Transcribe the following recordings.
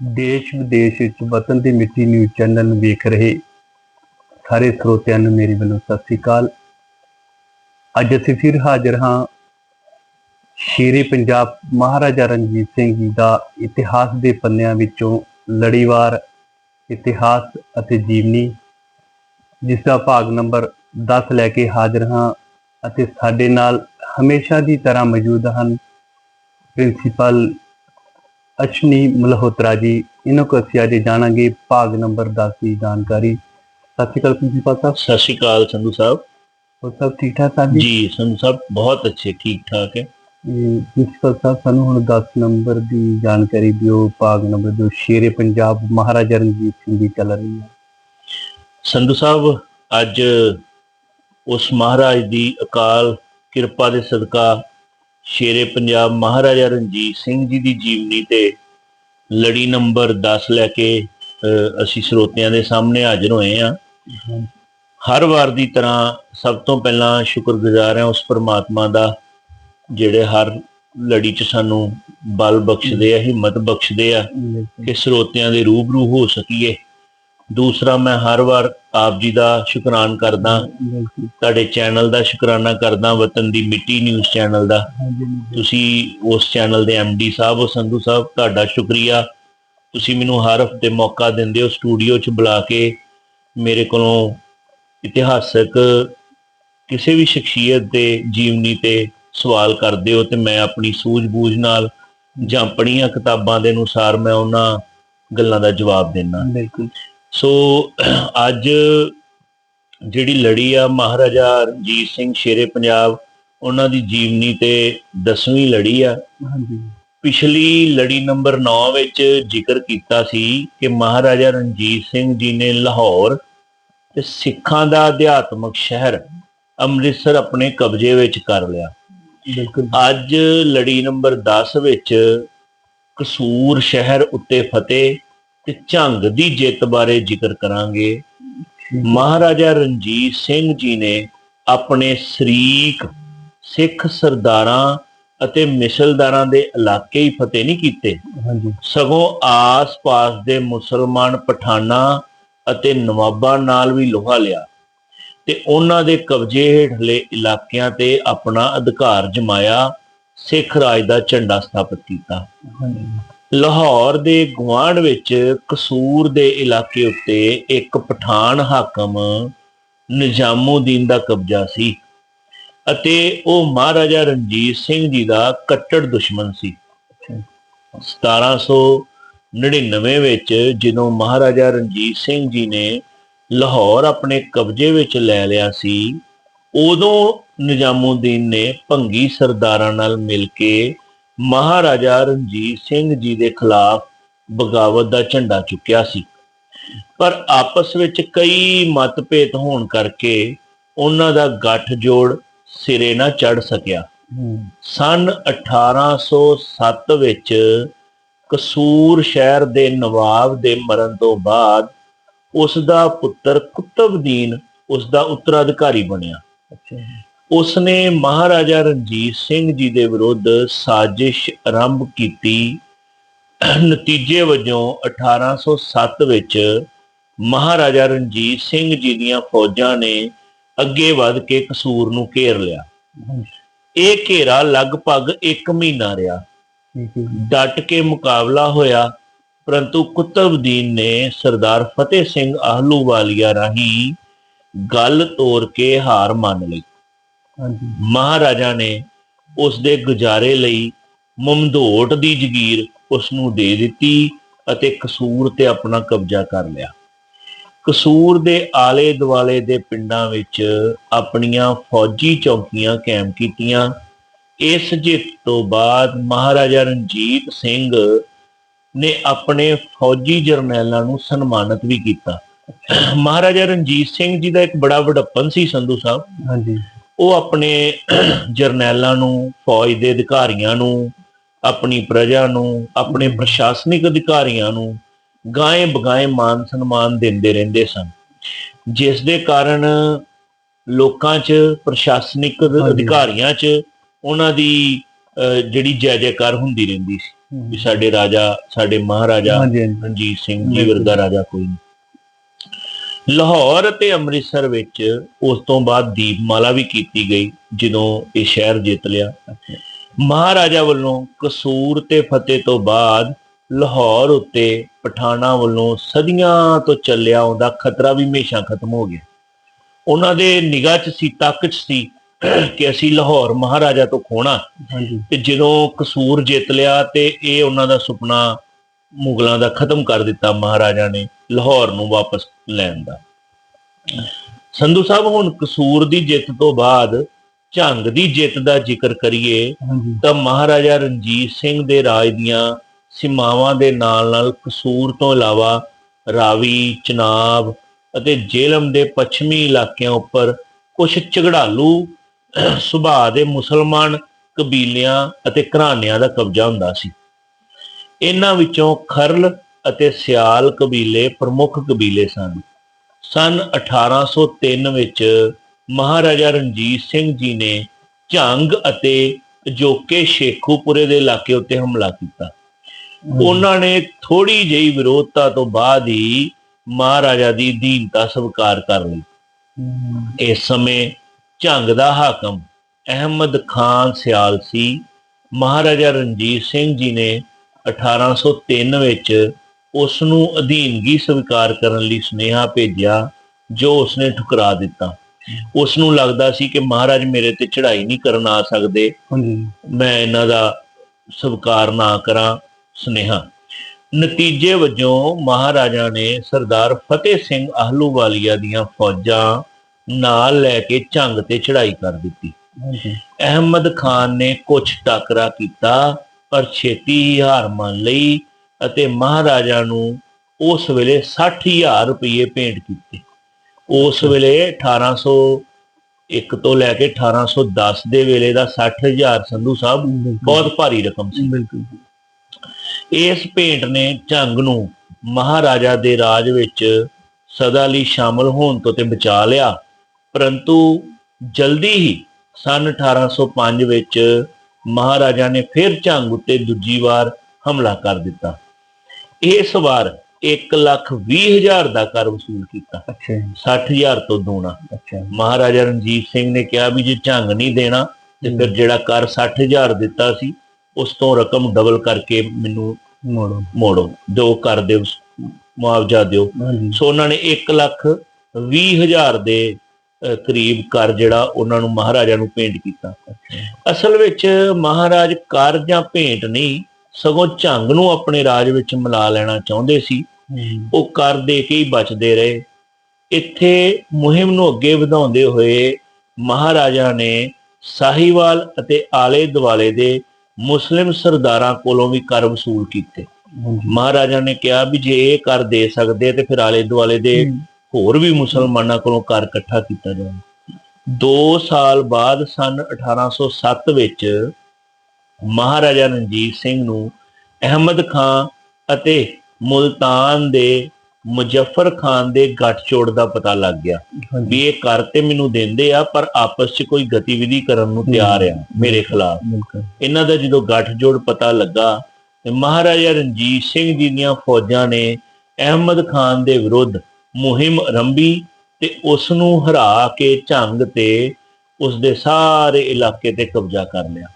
ਦੇਸ਼ ਵਿਦੇਸ਼ ਵਿੱਚ ਵਤਨ ਦੀ ਮਿੱਟੀ ਨਿਊਜ਼ ਚੈਨਲ ਨੂੰ ਵੇਖ ਰਹੇ ਸਾਰੇ ਸਰੋਤਿਆਂ ਨੂੰ ਮੇਰੀ ਵੱਲੋਂ ਸਤਿ ਸ੍ਰੀ ਅਕਾਲ। ਅੱਜ ਅਸੀਂ ਫਿਰ ਹਾਜ਼ਰ ਹਾਂ ਸ਼ੇਰੇ ਪੰਜਾਬ ਮਹਾਰਾਜਾ ਰਣਜੀਤ ਸਿੰਘ ਜੀ ਦਾ ਇਤਿਹਾਸ ਦੇ ਪੰਨਿਆਂ ਵਿੱਚੋਂ ਲੜੀਵਾਰ, ਇਤਿਹਾਸ ਅਤੇ ਜੀਵਨੀ, ਜਿਸ ਦਾ ਭਾਗ ਨੰਬਰ 10 ਲੈ ਕੇ ਹਾਜ਼ਰ ਹਾਂ ਅਤੇ ਸਾਡੇ ਨਾਲ ਹਮੇਸ਼ਾ ਦੀ ਤਰ੍ਹਾਂ ਮੌਜੂਦ ਹਨ ਪ੍ਰਿੰਸੀਪਲ ਅਸ਼ਨੀ ਮਲਹੋਤਰਾ ਜੀ ਇਹਨਾਂ ਕੋ ਅਸੀਂ ਅੱਜ ਜਾਣਾਂਗੇ ਭਾਗ ਨੰਬਰ 10 ਦੀ ਜਾਣਕਾਰੀ। ਸਤਿ ਸ਼੍ਰੀ ਅਕਾਲ ਪ੍ਰਿੰਸੀਪਲ ਸਾਹਿਬ। ਸਤਿ ਸ਼੍ਰੀ ਅਕਾਲ ਸੰਧੂ ਸਾਹਿਬ। ਹੋਰ ਸਭ ਠੀਕ ਠਾਕ ਸਾਹਿਬ ਜੀ? ਸੰਧੂ ਸਾਹਿਬ ਬਹੁਤ ਅੱਛੇ ਠੀਕ ਠਾਕ ਹੈ। ਪ੍ਰਿੰਸੀਪਲ ਸਾਹਿਬ ਸਾਨੂੰ ਹੁਣ 10 ਨੰਬਰ ਦੀ ਜਾਣਕਾਰੀ ਦਿਓ ਭਾਗ ਨੰਬਰ ਜੋ ਸ਼ੇਰੇ ਪੰਜਾਬ ਮਹਾਰਾਜਾ ਰਣਜੀਤ ਸਿੰਘ ਦੀ ਚੱਲ ਰਹੀ ਹੈ। ਸੰਧੂ ਸਾਹਿਬ ਅੱਜ ਉਸ ਮਹਾਰਾਜ ਦੀ ਅਕਾਲ ਕਿਰਪਾ ਦੇ ਸਦਕਾ ਸ਼ੇਰੇ ਪੰਜਾਬ ਮਹਾਰਾਜਾ ਰਣਜੀਤ ਸਿੰਘ ਜੀ ਦੀ ਜੀਵਨੀ ਤੇ ਲੜੀ ਨੰਬਰ 10 ਲੈ ਕੇ ਅਸੀਂ ਸਰੋਤਿਆਂ ਦੇ ਸਾਹਮਣੇ ਹਾਜ਼ਰ ਹੋਏ ਹਾਂ। ਹਰ ਵਾਰ ਦੀ ਤਰ੍ਹਾਂ ਸਭ ਤੋਂ ਪਹਿਲਾਂ ਸ਼ੁਕਰਗੁਜ਼ਾਰ ਹਾਂ ਉਸ ਪਰਮਾਤਮਾ ਦਾ ਜਿਹੜੇ ਹਰ ਲੜੀ 'ਚ ਸਾਨੂੰ ਬਲ ਬਖਸ਼ਦੇ ਆ ਹਿੰਮਤ ਬਖਸ਼ਦੇ ਆ ਕਿ ਸਰੋਤਿਆਂ ਦੇ ਰੂਬਰੂ ਹੋ ਸਕੀਏ। ਦੂਸਰਾ ਮੈਂ ਹਰ ਵਾਰ ਆਪ ਜੀ ਦਾ ਸ਼ੁਕਰਾਨ ਕਰਦਾ ਤੁਹਾਡੇ ਚੈਨਲ ਦਾ ਸ਼ੁਕਰਾਨਾ ਕਰਦਾ ਵਤਨ ਦੀ ਮਿੱਟੀ ਨਿਊਜ਼ ਚੈਨਲ ਦਾ। ਤੁਸੀਂ ਉਸ ਚੈਨਲ ਦੇ ਡੀ ਸਾਹਿਬ ਹੋ ਸੰਧੂ ਸਾਹਿਬ ਤੁਹਾਡਾ ਸ਼ੁਕਰੀਆ। ਤੁਸੀਂ ਮੈਨੂੰ ਹਰ ਹਫ਼ਤੇ ਮੌਕਾ ਦਿੰਦੇ ਹੋ ਸਟੂਡੀਓ 'ਚ ਬੁਲਾ ਕੇ ਮੇਰੇ ਕੋਲੋਂ ਇਤਿਹਾਸਕ ਕਿਸੇ ਵੀ ਸ਼ਖਸੀਅਤ ਦੇ ਜੀਵਨੀ ਤੇ ਸਵਾਲ ਕਰਦੇ ਹੋ ਤੇ ਮੈਂ ਆਪਣੀ ਸੂਝ-ਬੂਝ ਨਾਲ ਜਾਂ ਪੜ੍ਹੀਆਂ ਕਿਤਾਬਾਂ ਦੇ ਅਨੁਸਾਰ ਮੈਂ ਉਹਨਾਂ ਗੱਲਾਂ ਦਾ ਜਵਾਬ ਦਿੰਦਾ। ਬਿਲਕੁਲ। ਸੋ ਅੱਜ ਜਿਹੜੀ ਲੜੀ ਆ ਮਹਾਰਾਜਾ ਰਣਜੀਤ ਸਿੰਘ ਸ਼ੇਰੇ ਪੰਜਾਬ ਉਹਨਾਂ ਦੀ ਜੀਵਨੀ ਤੇ 10ਵੀਂ ਲੜੀ ਆ। ਹਾਂਜੀ। ਪਿਛਲੀ ਲੜੀ ਨੰਬਰ 9 ਵਿੱਚ ਜ਼ਿਕਰ ਕੀਤਾ ਸੀ ਕਿ ਮਹਾਰਾਜਾ ਰਣਜੀਤ ਸਿੰਘ ਜੀ ਨੇ ਲਾਹੌਰ ਤੇ ਸਿੱਖਾਂ ਦਾ ਅਧਿਆਤਮਕ ਸ਼ਹਿਰ ਅੰਮ੍ਰਿਤਸਰ ਆਪਣੇ ਕਬਜ਼ੇ ਵਿੱਚ ਕਰ ਲਿਆ। ਬਿਲਕੁਲ। ਅੱਜ ਲੜੀ ਨੰਬਰ 10 ਵਿੱਚ ਕਸੂਰ ਸ਼ਹਿਰ ਉੱਤੇ ਫਤਿਹ ਤੇ ਝੰਗ ਦੀ ਜਿੱਤ ਬਾਰੇ ਜ਼ਿਕਰ ਕਰਾਂਗੇ। ਮਹਾਰਾਜਾ ਰਣਜੀਤ ਸਿੰਘ ਜੀ ਨੇ ਆਪਣੇ ਸ਼ਰੀਕ ਸਿੱਖ ਸਰਦਾਰਾਂ ਅਤੇ ਮਿਸਲਦਾਰਾਂ ਦੇ ਇਲਾਕੇ ਹੀ ਫਤਿਹ ਨਹੀਂ ਕੀਤੇ। ਹਾਂਜੀ। ਸਗੋਂ ਆਸ-ਪਾਸ ਦੇ ਮੁਸਲਮਾਨ ਪਠਾਨਾਂ ਅਤੇ ਨਵਾਬਾਂ ਨਾਲ ਵੀ ਲੋਹਾ ਲਿਆ ਤੇ ਉਹਨਾਂ ਦੇ ਕਬਜ਼ੇ ਹੇਠਲੇ ਇਲਾਕਿਆਂ ਤੇ ਆਪਣਾ ਅਧਿਕਾਰ ਜਮਾਇਆ ਸਿੱਖ ਰਾਜ ਦਾ ਝੰਡਾ ਸਥਾਪਿਤ ਕੀਤਾ। ਹਾਂਜੀ। ਲਾਹੌਰ ਦੇ ਗੁਆਂਢ ਵਿੱਚ ਕਸੂਰ ਦੇ ਇਲਾਕੇ ਉੱਤੇ ਇੱਕ ਪਠਾਨ ਹਾਕਮ ਨਿਜ਼ਾਮੁਦੀਨ ਦਾ ਕਬਜ਼ਾ ਸੀ ਅਤੇ ਉਹ ਮਹਾਰਾਜਾ ਰਣਜੀਤ ਸਿੰਘ ਜੀ ਦਾ ਕੱਟੜ ਦੁਸ਼ਮਣ ਸੀ। 1799 ਵਿੱਚ ਜਦੋਂ ਮਹਾਰਾਜਾ ਰਣਜੀਤ ਸਿੰਘ ਜੀ ਨੇ ਲਾਹੌਰ ਆਪਣੇ ਕਬਜ਼ੇ ਵਿੱਚ ਲੈ ਲਿਆ ਸੀ, ਉਦੋਂ ਨਿਜ਼ਾਮੁਦੀਨ ਨੇ ਭੰਗੀ ਸਰਦਾਰਾਂ ਨਾਲ ਮਿਲ ਕੇ ਮਹਾਰਾਜਾ ਰਣਜੀਤ ਸਿੰਘ ਜੀ ਦੇ ਖਿਲਾਫ ਬਗਾਵਤ ਦਾ ਝੰਡਾ ਚੁੱਕਿਆ ਸੀ। ਪਰ ਆਪਸ ਵਿੱਚ ਕਈ ਮਤਭੇਦ ਹੋਣ ਕਰਕੇ ਉਹਨਾਂ ਦਾ ਗੱਠ ਜੋੜ ਸਿਰੇ ਨਾ ਚੜ ਸਕਿਆ। ਸਨ 1807 ਵਿੱਚ ਕਸੂਰ ਸ਼ਹਿਰ ਦੇ ਨਵਾਬ ਦੇ ਮਰਨ ਤੋਂ ਬਾਅਦ ਉਸ ਦਾ ਪੁੱਤਰ ਕੁਤਬਦੀਨ ਉਸ ਦਾ ਉੱਤਰਾਧਿਕਾਰੀ ਬਣਿਆ। ਉਸ ਨੇ ਮਹਾਰਾਜਾ ਰਣਜੀਤ ਸਿੰਘ ਜੀ ਦੇ ਵਿਰੁੱਧ ਸਾਜ਼ਿਸ਼ ਆਰੰਭ ਕੀਤੀ। ਨਤੀਜੇ ਵਜੋਂ 1807 ਵਿੱਚ ਮਹਾਰਾਜਾ ਰਣਜੀਤ ਸਿੰਘ ਜੀ ਦੀਆਂ ਫੌਜਾਂ ਨੇ ਅੱਗੇ ਵਧ ਕੇ ਕਸੂਰ ਨੂੰ ਘੇਰ ਲਿਆ। ਇਹ ਘੇਰਾ ਲਗਭਗ 1 ਮਹੀਨਾ ਰਿਹਾ। ਡਟ ਕੇ ਮੁਕਾਬਲਾ ਹੋਇਆ ਪਰੰਤੂ ਕੁਤਬਦੀਨ ਨੇ ਸਰਦਾਰ ਫਤਿਹ ਸਿੰਘ ਆਹਲੂਵਾਲੀਆ ਰਾਹੀਂ ਗੱਲ ਤੋੜ ਕੇ ਹਾਰ ਮੰਨ ਲਈ। ਮਹਾਰਾਜਾ ਨੇ ਉਸ ਦੇ ਗੁਜ਼ਾਰੇ ਲਈ ਮਮਦੋਟ ਦੀ ਜ਼ਗੀਰ ਉਸ ਨੂੰ ਦੇ ਦਿੱਤੀ ਅਤੇ ਕਸੂਰ ਤੇ ਆਪਣਾ ਕਬਜ਼ਾ ਕਰ ਲਿਆ। ਕਸੂਰ ਦੇ ਆਲੇ ਦੁਆਲੇ ਦੇ ਪਿੰਡਾਂ ਵਿੱਚ ਆਪਣੀਆਂ ਫੌਜੀ ਚੌਕੀਆਂ ਕਾਇਮ ਕੀਤੀਆਂ। ਇਸ ਜਿੱਤ ਤੋਂ ਬਾਅਦ ਮਹਾਰਾਜਾ ਰਣਜੀਤ ਸਿੰਘ ਨੇ ਆਪਣੇ ਫੌਜੀ ਜਰਨੈਲਾਂ ਨੂੰ ਸਨਮਾਨਿਤ ਵੀ ਕੀਤਾ। ਮਹਾਰਾਜਾ ਰਣਜੀਤ ਸਿੰਘ ਜੀ ਦਾ ਇੱਕ ਬੜਾ ਵਡੱਪਨ ਸੀ ਸੰਧੂ ਸਾਹਿਬ। ਹਾਂਜੀ। ਉਹ ਆਪਣੇ ਜਰਨੈਲਾਂ ਨੂੰ ਫੌਜ ਦੇ ਅਧਿਕਾਰੀਆਂ ਨੂੰ ਆਪਣੀ ਪ੍ਰਜਾ ਨੂੰ ਆਪਣੇ ਪ੍ਰਸ਼ਾਸਨਿਕ ਅਧਿਕਾਰੀਆਂ ਨੂੰ ਗਾਏ ਬਗਾਏ ਮਾਨ ਸਨਮਾਨ ਦਿੰਦੇ ਰਹਿੰਦੇ ਸਨ। ਜਿਸ ਦੇ ਕਾਰਨ ਲੋਕਾਂ 'ਚ ਪ੍ਰਸ਼ਾਸਨਿਕ। ਅਧਿਕਾਰੀਆਂ 'ਚ ਉਹਨਾਂ ਦੀ ਜਿਹੜੀ ਜੈ ਜੈਕਾਰ ਹੁੰਦੀ ਰਹਿੰਦੀ ਸੀ। ਵੀ ਸਾਡੇ ਰਾਜਾ ਸਾਡੇ ਮਹਾਰਾਜਾ ਰਣਜੀਤ ਸਿੰਘ ਜੀ। ਵਰਗਾ ਰਾਜਾ ਕੋਈ ਨਹੀਂ ਲਾਹੌਰ ਅਤੇ ਅੰਮ੍ਰਿਤਸਰ ਵਿੱਚ ਉਸ ਤੋਂ ਬਾਅਦ ਦੀਪਮਾਲਾ ਵੀ ਕੀਤੀ ਗਈ ਜਦੋਂ ਇਹ ਸ਼ਹਿਰ ਜਿੱਤ ਲਿਆ। ਮਹਾਰਾਜਾ ਵੱਲੋਂ ਕਸੂਰ ਤੇ ਫਤਿਹ ਤੋਂ ਬਾਅਦ ਲਾਹੌਰ ਉੱਤੇ ਪਠਾਨਾਂ ਵੱਲੋਂ ਸਦੀਆਂ ਤੋਂ ਚੱਲਿਆ ਆਉਂਦਾ ਖਤਰਾ ਵੀ ਹਮੇਸ਼ਾ ਖਤਮ ਹੋ ਗਿਆ। ਉਹਨਾਂ ਦੇ ਨਿਗਾਹ 'ਚ ਸੀ ਤੱਕ 'ਚ ਸੀ ਕਿ ਅਸੀਂ ਲਾਹੌਰ ਮਹਾਰਾਜਾ ਤੋਂ ਖੋਣਾ ਤੇ ਜਦੋਂ ਕਸੂਰ ਜਿੱਤ ਲਿਆ ਤੇ ਇਹ ਉਹਨਾਂ ਦਾ ਸੁਪਨਾ ਮੁਗਲਾਂ ਦਾ ਖਤਮ ਕਰ ਦਿੱਤਾ ਮਹਾਰਾਜਾ ਨੇ ਲਾਹੌਰ ਨੂੰ ਵਾਪਸ ਲੈਣ ਦਾ। ਸੰਧੂ ਸਾਹਿਬ ਹੁਣ ਕਸੂਰ ਦੀ ਜਿੱਤ ਤੋਂ ਬਾਅਦ ਝੰਗ ਦੀ ਜਿੱਤ ਦਾ ਜ਼ਿਕਰ ਕਰੀਏ ਤਾਂ ਮਹਾਰਾਜਾ ਰਣਜੀਤ ਸਿੰਘ ਦੇ ਰਾਜ ਦੀਆਂ ਸੀਮਾਵਾਂ ਦੇ ਨਾਲ-ਨਾਲ ਕਸੂਰ ਤੋਂ ਇਲਾਵਾ ਰਾਵੀ, ਚਨਾਬ ਅਤੇ ਜੇਲਮ ਦੇ ਪੱਛਮੀ ਇਲਾਕਿਆਂ ਉੱਪਰ ਕੁਝ ਝਗੜਾਲੂ ਸੁਭਾਅ ਦੇ ਮੁਸਲਮਾਨ ਕਬੀਲਿਆਂ ਅਤੇ ਘਰਾਣਿਆਂ ਦਾ ਕਬਜ਼ਾ ਹੁੰਦਾ ਸੀ। ਇਹਨਾਂ ਵਿੱਚੋਂ ਖਰਲ ਅਤੇ ਸਿਆਲ ਕਬੀਲੇ ਪ੍ਰਮੁੱਖ ਕਬੀਲੇ ਸਨ। ਸਨ 1803 ਵਿੱਚ ਮਹਾਰਾਜਾ ਰਣਜੀਤ ਸਿੰਘ ਜੀ ਨੇ ਝੰਗ ਅਤੇ ਜੋਕੇ ਸ਼ੇਖੂਪੁਰੇ ਦੇ ਇਲਾਕੇ ਉੱਤੇ ਹਮਲਾ ਕੀਤਾ। ਉਹਨਾਂ ਨੇ ਥੋੜੀ ਜਿਹੀ ਵਿਰੋਧਤਾ ਤੋਂ ਬਾਅਦ ਹੀ ਮਹਾਰਾਜਾ ਦੀ ਅਧੀਨਤਾ ਸਵੀਕਾਰ ਕਰ ਲਈ। ਇਸ ਸਮੇਂ ਝੰਗ ਦਾ ਹਾਕਮ ਅਹਿਮਦ ਖਾਨ ਸਿਆਲ ਸੀ। ਮਹਾਰਾਜਾ ਰਣਜੀਤ ਸਿੰਘ ਜੀ ਨੇ 1803 ਵਿੱਚ ਉਸ ਨੂੰ ਅਧੀਨਗੀ ਸਵੀਕਾਰ ਕਰਨ ਲਈ ਸੁਨੇਹਾ ਭੇਜਿਆ ਜੋ ਉਸਨੇ ਠੁਕਰਾ ਦਿੱਤਾ। ਉਸ ਨੂੰ ਲੱਗਦਾ ਸੀ ਕਿ ਮਹਾਰਾਜ ਮੇਰੇ ਤੇ ਚੜ੍ਹਾਈ ਨਹੀਂ ਕਰਨ ਆ ਸਕਦੇ। ਮੈਂ ਇਹਨਾਂ ਦਾ ਸਵੀਕਾਰ ਨਾ ਕਰਾਂ ਸੁਨੇਹਾ। ਨਤੀਜੇ ਵਜੋਂ ਮਹਾਰਾਜਾ ਨੇ ਸਰਦਾਰ ਫਤਿਹ ਸਿੰਘ ਆਹਲੂਵਾਲੀਆ ਦੀਆਂ ਫੌਜਾਂ ਨਾਲ ਲੈ ਕੇ ਝੰਗ ਤੇ ਚੜ੍ਹਾਈ ਕਰ ਦਿੱਤੀ। ਅਹਿਮਦ ਖਾਨ ਨੇ ਕੁਝ ਟਾਕਰਾ ਕੀਤਾ ਪਰ ਛੇਤੀ ਹੀ ਹਾਰ ਮੰਨ ਲਈ ਅਤੇ ਮਹਾਰਾਜਾ ਨੂੰ ਉਸ ਵੇਲੇ 60000 ਰੁਪਏ ਭੇਂਟ ਕੀਤੇ। ਉਸ ਵੇਲੇ 1801 ਤੋਂ ਲੈ ਕੇ 1810 ਦੇ ਵੇਲੇ ਦਾ 60000 ਸੰਧੂ ਸਾਹਿਬ ਬਹੁਤ ਭਾਰੀ ਰਕਮ ਸੀ। ਬਿਲਕੁਲ ਇਸ ਭੇਂਟ ਨੇ ਝੰਗ ਨੂੰ ਮਹਾਰਾਜਾ ਦੇ ਰਾਜ ਵਿੱਚ ਸਦਾ ਲਈ ਸ਼ਾਮਲ ਹੋਣ ਤੋਂ ਤੇ ਬਚਾ ਲਿਆ। ਪਰੰਤੂ ਜਲਦੀ ਹੀ ਸਨ 1805 ਵਿੱਚ ਮਹਾਰਾਜਾ ਨੇ ਫਿਰ ਝੰਗ ਉੱਤੇ ਦੂਜੀ ਵਾਰ ਹਮਲਾ ਕਰ ਦਿੱਤਾ। ਇਸ ਵਾਰ 1 ਲੱਖ 20 ਹਜ਼ਾਰ ਦਾ ਕਰ ਵਸੂਲ ਕੀਤਾ। ਅੱਛਾ ਜੀ। 60000 ਤੋਂ ਦੋਣਾ। ਅੱਛਾ ਮਹਾਰਾਜਾ ਰਣਜੀਤ ਸਿੰਘ ਨੇ ਕਿਹਾ ਵੀ ਜੇ ਝੰਗ ਨਹੀਂ ਦੇਣਾ ਤੇ ਫਿਰ ਜਿਹੜਾ ਕਰ 60000 ਦਿੱਤਾ ਸੀ ਉਸ ਤੋਂ ਰਕਮ ਡਬਲ ਕਰਕੇ ਮੈਨੂੰ ਮੋੜੋ। ਮੋੜੋ। ਜੋ ਕਰ ਦਿਓ ਮੁਆਵਜ਼ਾ ਦਿਓ। ਸੋ ਉਹਨਾਂ ਨੇ 1 ਲੱਖ 20 ਹਜ਼ਾਰ ਦੇ ਕਰੀਬ ਕਰ ਜਿਹੜਾ ਉਹਨਾਂ ਨੂੰ ਮਹਾਰਾਜਾ ਨੂੰ ਭੇਂਟ ਕੀਤਾ। ਅਸਲ ਵਿੱਚ ਮਹਾਰਾਜ ਕਰ ਜਾਂ ਭੇਂਟ ਨਹੀਂ ਸਗੋਂ ਝੰਗ ਨੂੰ ਆਪਣੇ ਰਾਜ ਵਿੱਚ ਮਿਲਾ ਲੈਣਾ ਚਾਹੁੰਦੇ ਸੀ। ਉਹ ਕਰ ਦੇ ਕੇ ਹੀ ਬਚਦੇ ਰਹੇ। ਇੱਥੇ ਮੁਹਿੰਮ ਨੂੰ ਅੱਗੇ ਵਧਾਉਂਦੇ ਹੋਏ ਮਹਾਰਾਜਾ ਨੇ ਸਾਹੀਵਾਲ ਅਤੇ ਆਲੇ ਦੁਆਲੇ ਦੇ ਮੁਸਲਿਮ ਸਰਦਾਰਾਂ ਕੋਲੋਂ ਵੀ ਕਰ ਵਸੂਲ ਕੀਤੇ। ਮਹਾਰਾਜਾ ਨੇ ਕਿਹਾ ਵੀ ਜੇ ਇਹ ਕਰ ਦੇ ਸਕਦੇ ਤੇ ਫਿਰ ਆਲੇ ਦੁਆਲੇ ਦੇ ਹੋਰ ਵੀ ਮੁਸਲਮਾਨਾਂ ਕੋਲੋਂ ਕਰ ਇਕੱਠਾ ਕੀਤਾ ਜਾਵੇ। 2 ਸਾਲ ਬਾਅਦ ਸਨ 1807 ਵਿੱਚ ਮਹਾਰਾਜਾ ਰਣਜੀਤ ਸਿੰਘ ਨੂੰ ਅਹਿਮਦ ਖਾਨ ਅਤੇ ਮੁਲਤਾਨ ਦੇ ਮੁਜ਼ੱਫਰ ਖਾਨ ਦੇ ਗੱਠਜੋੜ ਦਾ ਪਤਾ ਲੱਗ ਗਿਆ ਵੀ ਇਹ ਕਰ ਤੇ ਮੈਨੂੰ ਦਿੰਦੇ ਆ ਪਰ ਆਪਸ 'ਚ ਕੋਈ ਗਤੀਵਿਧੀ ਕਰਨ ਨੂੰ ਤਿਆਰ ਆ ਮੇਰੇ ਖਿਲਾਫ। ਇਹਨਾਂ ਦਾ ਜਦੋਂ ਗੱਠਜੋੜ ਪਤਾ ਲੱਗਾ ਤੇ ਮਹਾਰਾਜਾ ਰਣਜੀਤ ਸਿੰਘ ਜੀ ਦੀਆਂ ਫੌਜਾਂ ਨੇ ਅਹਿਮਦ ਖਾਨ ਦੇ ਵਿਰੁੱਧ ਮੁਹਿੰਮ ਆਰੰਭੀ ਤੇ ਉਸ ਨੂੰ ਹਰਾ ਕੇ ਝੰਗ ਤੇ ਉਸ ਦੇ ਸਾਰੇ ਇਲਾਕੇ ਤੇ ਕਬਜ਼ਾ ਕਰ ਲਿਆ।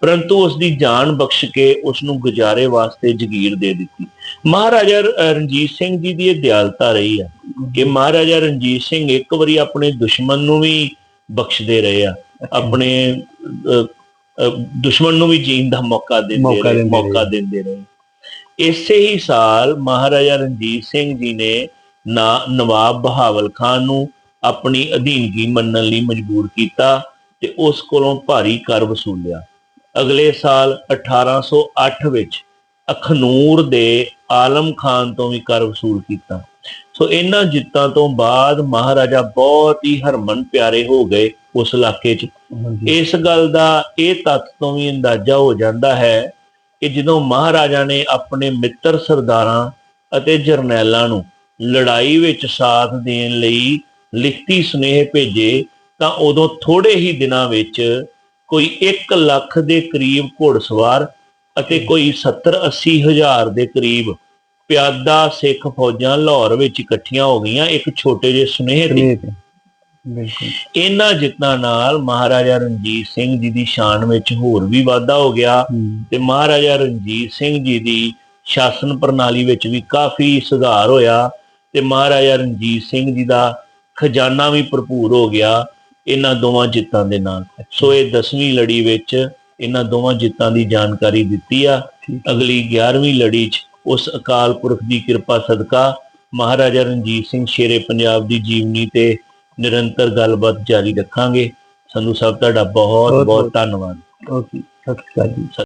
ਪਰੰਤੂ ਉਸ ਦੀ ਜਾਨ ਬਖਸ਼ ਕੇ ਉਸ ਨੂੰ ਗੁਜ਼ਾਰੇ ਵਾਸਤੇ ਜ਼ਗੀਰ ਦੇ ਦਿੱਤੀ। ਮਹਾਰਾਜਾ ਰਣਜੀਤ ਸਿੰਘ ਜੀ ਦੀ ਇਹ ਦਿਆਲਤਾ ਰਹੀ ਹੈ ਕਿ ਮਹਾਰਾਜਾ ਰਣਜੀਤ ਸਿੰਘ ਇੱਕ ਵਾਰੀ ਆਪਣੇ ਦੁਸ਼ਮਣ ਨੂੰ ਵੀ ਬਖਸ਼ਦੇ ਰਹੇ ਆ ਆਪਣੇ ਦੁਸ਼ਮਣ ਨੂੰ ਵੀ ਜੀਣ ਦਾ ਮੌਕਾ ਦਿੰਦੇ ਮੌਕਾ ਰਹੇ ਮੌਕਾ। ਦਿੰਦੇ ਰਹੇ। ਇਸੇ ਹੀ ਸਾਲ ਮਹਾਰਾਜਾ ਰਣਜੀਤ ਸਿੰਘ ਜੀ ਨੇ ਨਾ ਨਵਾਬ ਬਹਾਵਲ ਖਾਨ ਨੂੰ ਆਪਣੀ ਅਧੀਨਗੀ ਮੰਨਣ ਲਈ ਮਜਬੂਰ ਕੀਤਾ ਤੇ ਉਸ ਕੋਲੋਂ ਭਾਰੀ ਕਰ ਵਸੂਲਿਆ। ਅਗਲੇ ਸਾਲ 1808 ਵਿੱਚ ਅਖਨੂਰ ਦੇ ਆਲਮ ਖਾਨ ਤੋਂ ਵੀ ਕਰ ਵਸੂਲ ਕੀਤਾ। ਸੋ ਇਹਨਾਂ ਜਿੱਤਾਂ ਤੋਂ ਬਾਅਦ ਮਹਾਰਾਜਾ ਬਹੁਤ ਹੀ ਹਰਮਨ ਪਿਆਰੇ ਹੋ ਗਏ ਉਸ ਇਲਾਕੇ 'ਚ। ਇਸ ਗੱਲ ਦਾ ਇਹ ਤੱਥ ਤੋਂ ਵੀ ਅੰਦਾਜ਼ਾ ਹੋ ਜਾਂਦਾ ਹੈ ਕਿ ਜਦੋਂ ਮਹਾਰਾਜਾ ਨੇ ਆਪਣੇ ਮਿੱਤਰ ਸਰਦਾਰਾਂ ਅਤੇ ਜਰਨੈਲਾਂ ਨੂੰ ਲੜਾਈ ਵਿੱਚ ਸਾਥ ਦੇਣ ਲਈ ਲਿਖਤੀ ਸੁਨੇਹੇ ਭੇਜੇ ਤਾਂ ਉਦੋਂ ਥੋੜੇ ਹੀ ਦਿਨਾਂ ਵਿੱਚ ਕੋਈ 1 ਲੱਖ ਦੇ ਕਰੀਬ ਘੋੜਸਵਾਰ ਅਤੇ ਕੋਈ 70 80 ਹਜ਼ਾਰ ਦੇ ਕਰੀਬ ਪਿਆਦਾ ਸਿੱਖ ਫੌਜਾਂ ਲਾਹੌਰ ਵਿੱਚ ਇਕੱਠੀਆਂ ਹੋ ਗਈਆਂ ਇੱਕ ਛੋਟੇ ਜਿਹੇ ਸੁਨੇਹੇ ਤੇ। ਬਿਲਕੁਲ। ਇਹਨਾਂ ਜਿੱਤਾਂ ਨਾਲ ਮਹਾਰਾਜਾ ਰਣਜੀਤ ਸਿੰਘ ਜੀ ਦੀ ਸ਼ਾਨ ਵਿੱਚ ਹੋਰ ਵੀ ਵਾਧਾ ਹੋ ਗਿਆ ਤੇ ਮਹਾਰਾਜਾ ਰਣਜੀਤ ਸਿੰਘ ਜੀ ਦੀ ਸ਼ਾਸਨ ਪ੍ਰਣਾਲੀ ਵਿੱਚ ਵੀ ਕਾਫੀ ਸੁਧਾਰ ਹੋਇਆ। ਤੇ ਮਹਾਰਾਜਾ ਰਣਜੀਤ ਸਿੰਘ ਜੀ ਦਾ ਖਜ਼ਾਨਾ ਵੀ ਭਰਪੂਰ ਹੋ ਗਿਆ ਇਹਨਾਂ ਦੋਵਾਂ ਜਿੱਤਾਂ ਦੇ ਨਾਲ। ਸੋ ਇਹ 10ਵੀਂ ਲੜੀ ਵਿੱਚ ਇਹਨਾਂ ਦੋਵਾਂ ਜਿੱਤਾਂ ਦੀ ਜਾਣਕਾਰੀ ਦਿੱਤੀ ਆ। ਅਗਲੀ 11ਵੀਂ ਲੜੀ 'ਚ ਉਸ ਅਕਾਲ ਪੁਰਖ ਦੀ ਕਿਰਪਾ ਸਦਕਾ ਮਹਾਰਾਜਾ ਰਣਜੀਤ ਸਿੰਘ ਸ਼ੇਰੇ ਪੰਜਾਬ ਦੀ ਜੀਵਨੀ ਤੇ ਨਿਰੰਤਰ ਗੱਲਬਾਤ ਜਾਰੀ ਰੱਖਾਂਗੇ। ਸੰਧੂ ਸਾਹਿਬ ਤੁਹਾਡਾ ਬਹੁਤ ਬਹੁਤ- ਬਹੁਤ। ਧੰਨਵਾਦ। ਓਕੇ ਸਤਿ ਸ਼੍ਰੀ ਅਕਾਲ ਜੀ।